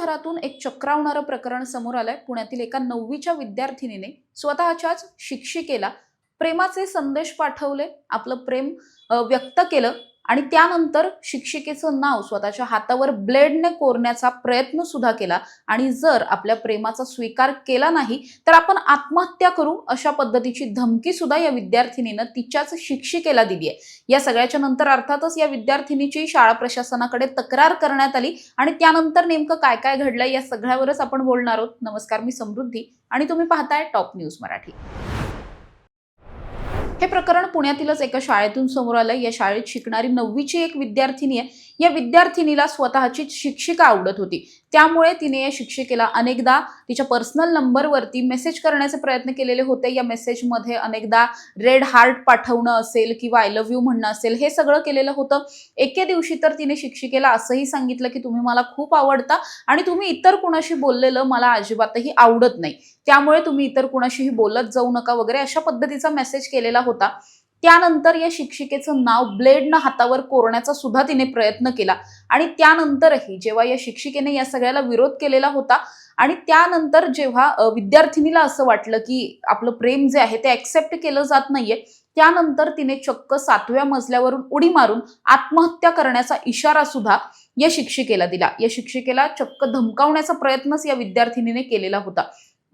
शहरातून एक चक्रावणारं प्रकरण समोर आलंय. पुण्यातील एका नववीच्या विद्यार्थिनीने स्वतःच्याच शिक्षिकेला प्रेमाचे संदेश पाठवले. आपलं प्रेम व्यक्त केलं. आणि त्यानंतर शिक्षिकेचं नाव स्वतःच्या हातावर ब्लेडने कोरण्याचा प्रयत्न सुद्धा केला. आणि जर आपल्या प्रेमाचा स्वीकार केला नाही तर आपण आत्महत्या करू अशा पद्धतीची धमकी सुद्धा या विद्यार्थिनीनं तिच्याच शिक्षिकेला दिली आहे. या सगळ्याच्या नंतर अर्थातच या विद्यार्थिनीची शाळा प्रशासनाकडे तक्रार करण्यात आली. आणि त्यानंतर नेमकं काय काय घडलंय या सगळ्यावरच आपण बोलणार आहोत. नमस्कार मी समृद्धी आणि तुम्ही पाहताय टॉप न्यूज मराठी. हे प्रकरण पुण्यातीलच एका शाळेतून समोर आलं या शाळेत शिकणारी नववीची एक विद्यार्थिनी आहे. या विद्यार्थिनीला स्वतःची शिक्षिका आवडत होती. त्यामुळे तिने या शिक्षिकेला अनेकदा तिच्या पर्सनल नंबरवरती मेसेज करण्याचे प्रयत्न केलेले होते. या मेसेजमध्ये अनेकदा रेड हार्ट पाठवणं असेल किंवा आय लव्ह यू म्हणणं असेल हे सगळं केलेलं होतं. एके दिवशी तर तिने शिक्षिकेला असंही सांगितलं की तुम्ही मला खूप आवडता आणि तुम्ही इतर कुणाशी बोललेलं मला अजिबातही आवडत नाही. त्यामुळे तुम्ही इतर कुणाशीही बोलत जाऊ नका वगैरे अशा पद्धतीचा मेसेज केलेला होता. त्यानंतर या शिक्षिकेचं नाव ब्लेडनं हातावर कोरण्याचा सुद्धा तिने प्रयत्न केला. आणि त्यानंतरही जेव्हा या शिक्षिकेने या सगळ्याला विरोध केलेला होता आणि त्यानंतर जेव्हा विद्यार्थिनीला असं वाटलं की आपलं प्रेम जे आहे ते ऍक्सेप्ट केलं जात नाहीये त्यानंतर तिने चक्क सातव्या मजल्यावरून उडी मारून आत्महत्या करण्याचा इशारा सुद्धा या शिक्षिकेला दिला. या शिक्षिकेला चक्क धमकावण्याचा प्रयत्नच या विद्यार्थिनीने केलेला होता.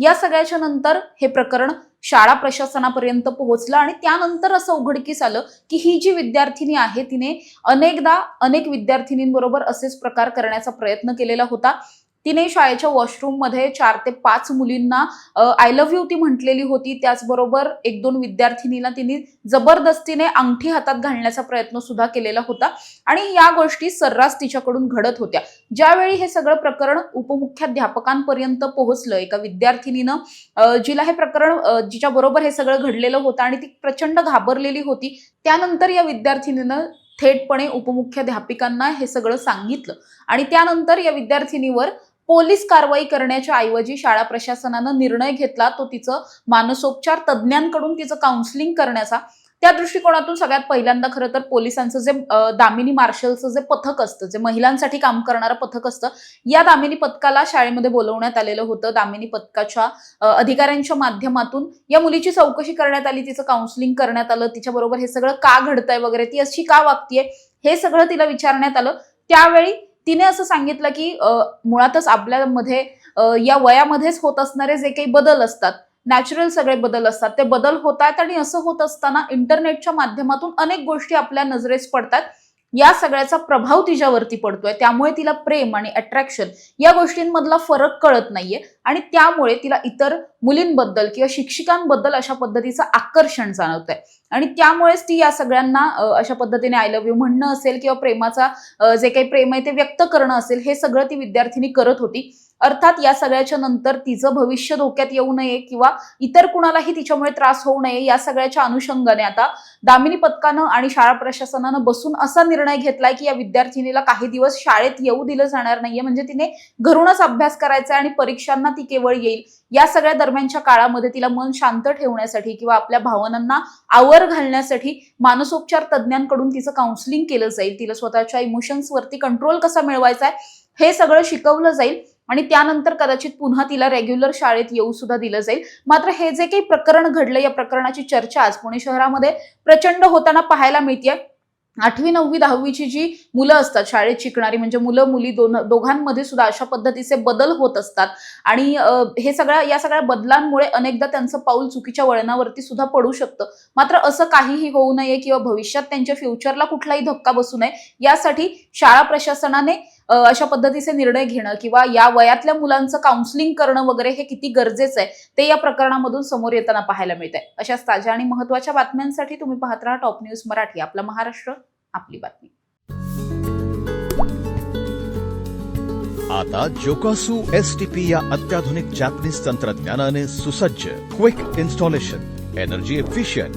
या सगळ्याच्या नंतर हे प्रकरण शाळा प्रशासनापर्यंत पोहोचलं आणि त्यानंतर असं उघडकीस आलं की ही जी विद्यार्थिनी आहे तिने अनेकदा अनेक विद्यार्थिनींबरोबर असेच प्रकार करण्याचा प्रयत्न केलेला होता. तिने शाळेच्या वॉशरूममध्ये चार ते पाच मुलींना आय लव्ह यू ती म्हटलेली होती. त्याचबरोबर एक दोन विद्यार्थिनीला तिने जबरदस्तीने अंगठी हातात घालण्याचा प्रयत्न सुद्धा केलेला होता. आणि या गोष्टी सर्रास तिच्याकडून घडत होत्या. ज्यावेळी हे सगळं प्रकरण उपमुख्याध्यापकांपर्यंत पोहोचलं एका विद्यार्थिनीनं जिला हे प्रकरण जिच्या बरोबर हे सगळं घडलेलं होतं आणि ती प्रचंड घाबरलेली होती त्यानंतर या विद्यार्थिनीनं थेटपणे उपमुख्याध्यापिकांना हे सगळं सांगितलं. आणि त्यानंतर या विद्यार्थिनीवर पोलीस कारवाई करण्याच्या ऐवजी शाळा प्रशासनानं निर्णय घेतला तो तिचं मानसोपचार तज्ज्ञांकडून तिचं काउन्सिलिंग करण्याचा. त्या दृष्टिकोनातून सगळ्यात पहिल्यांदा खरं तर पोलिसांचं जे दामिनी मार्शलचं जे पथक असतं जे महिलांसाठी काम करणारं पथक असतं या दामिनी पथकाला शाळेमध्ये बोलवण्यात आलेलं होतं. दामिनी पथकाच्या अधिकाऱ्यांच्या माध्यमातून या मुलीची चौकशी करण्यात आली तिचं काउन्सिलिंग करण्यात आलं तिच्याबरोबर हे सगळं का घडतंय वगैरे ती अशी का वागतीये हे सगळं तिला विचारण्यात आलं. त्यावेळी तिने असं सांगितलं की मुळातच आपल्यामध्ये या वयामध्येच होत असणारे जे काही बदल असतात नॅचरल सगळे बदल असतात ते बदल होत आहेत आणि असं होत असताना इंटरनेटच्या माध्यमातून अनेक गोष्टी आपल्या नजरेस पडतात या सगळ्याचा प्रभाव तिच्यावरती पडतोय. त्यामुळे तिला प्रेम आणि अट्रॅक्शन या गोष्टींमधला फरक कळत नाहीये. आणि त्यामुळे तिला इतर मुलींबद्दल किंवा शिक्षिकांबद्दल अशा पद्धतीचं आकर्षण जाणवत आहे आणि त्यामुळेच ती या सगळ्यांना अशा पद्धतीने आय लव्ह यू म्हणणं असेल किंवा प्रेमाचा जे काही प्रेम आहे ते व्यक्त करणं असेल हे सगळं ती विद्यार्थिनी करत होती. अर्थात या सगळ्याच्या नंतर तिचं भविष्य धोक्यात येऊ नये किंवा इतर कुणालाही तिच्यामुळे त्रास होऊ नये या सगळ्याच्या अनुषंगाने आता दामिनी पथकानं आणि शाळा प्रशासनानं बसून असा निर्णय घेतलाय की या विद्यार्थिनीला काही दिवस शाळेत येऊ दिलं जाणार नाहीये. म्हणजे तिने घरूनच अभ्यास करायचा आणि परीक्षांना ती केवळ येईल. या सगळ्या दरम्यानच्या काळामध्ये तिला मन शांत ठेवण्यासाठी किंवा आपल्या भावनांना आवर घालण्यासाठी मानसोपचार तज्ज्ञांकडून तिचं काउन्सिलिंग केलं जाईल. तिला स्वतःच्या इमोशन्सवरती कंट्रोल कसा मिळवायचा आहे हे सगळं शिकवलं जाईल. आणि त्यानंतर कदाचित पुन्हा तिला रेग्युलर शाळेत येऊ सुद्धा दिलं जाईल. मात्र हे जे काही प्रकरण घडलं या प्रकरणाची चर्चा आज पुणे शहरामध्ये प्रचंड होताना पाहायला मिळते आठवी नववी दहावीची जी मुलं असतात शाळेत शिकणारी म्हणजे मुलं मुली दोन दोघांमध्ये सुद्धा अशा पद्धतीचे बदल होत असतात. आणि हे सगळ्या या सगळ्या बदलांमुळे अनेकदा त्यांचं पाऊल चुकीच्या वळणावरती सुद्धा पडू शकतं. मात्र असं काहीही होऊ नये किंवा भविष्यात त्यांच्या फ्युचरला कुठलाही धक्का बसू नये यासाठी शाळा प्रशासनाने अशा पद्धतीचे निर्णय घेणं किंवा या वयातल्या मुलांचं काउन्सिलिंग करणं वगैरे हे किती गरजेचं आहे ते या प्रकरणामधून समोर येताना पाहायला मिळत आहे अशाच ताज्या आणि महत्त्वाच्या बातम्यांसाठी तुम्ही पाहत राहा टॉप न्यूज मराठी आपला महाराष्ट्र आपली बातमी. आता जोकासू एस टी पी या अत्याधुनिक जॅपनीज तंत्रज्ञानाने सुसज्ज quick installation energy efficient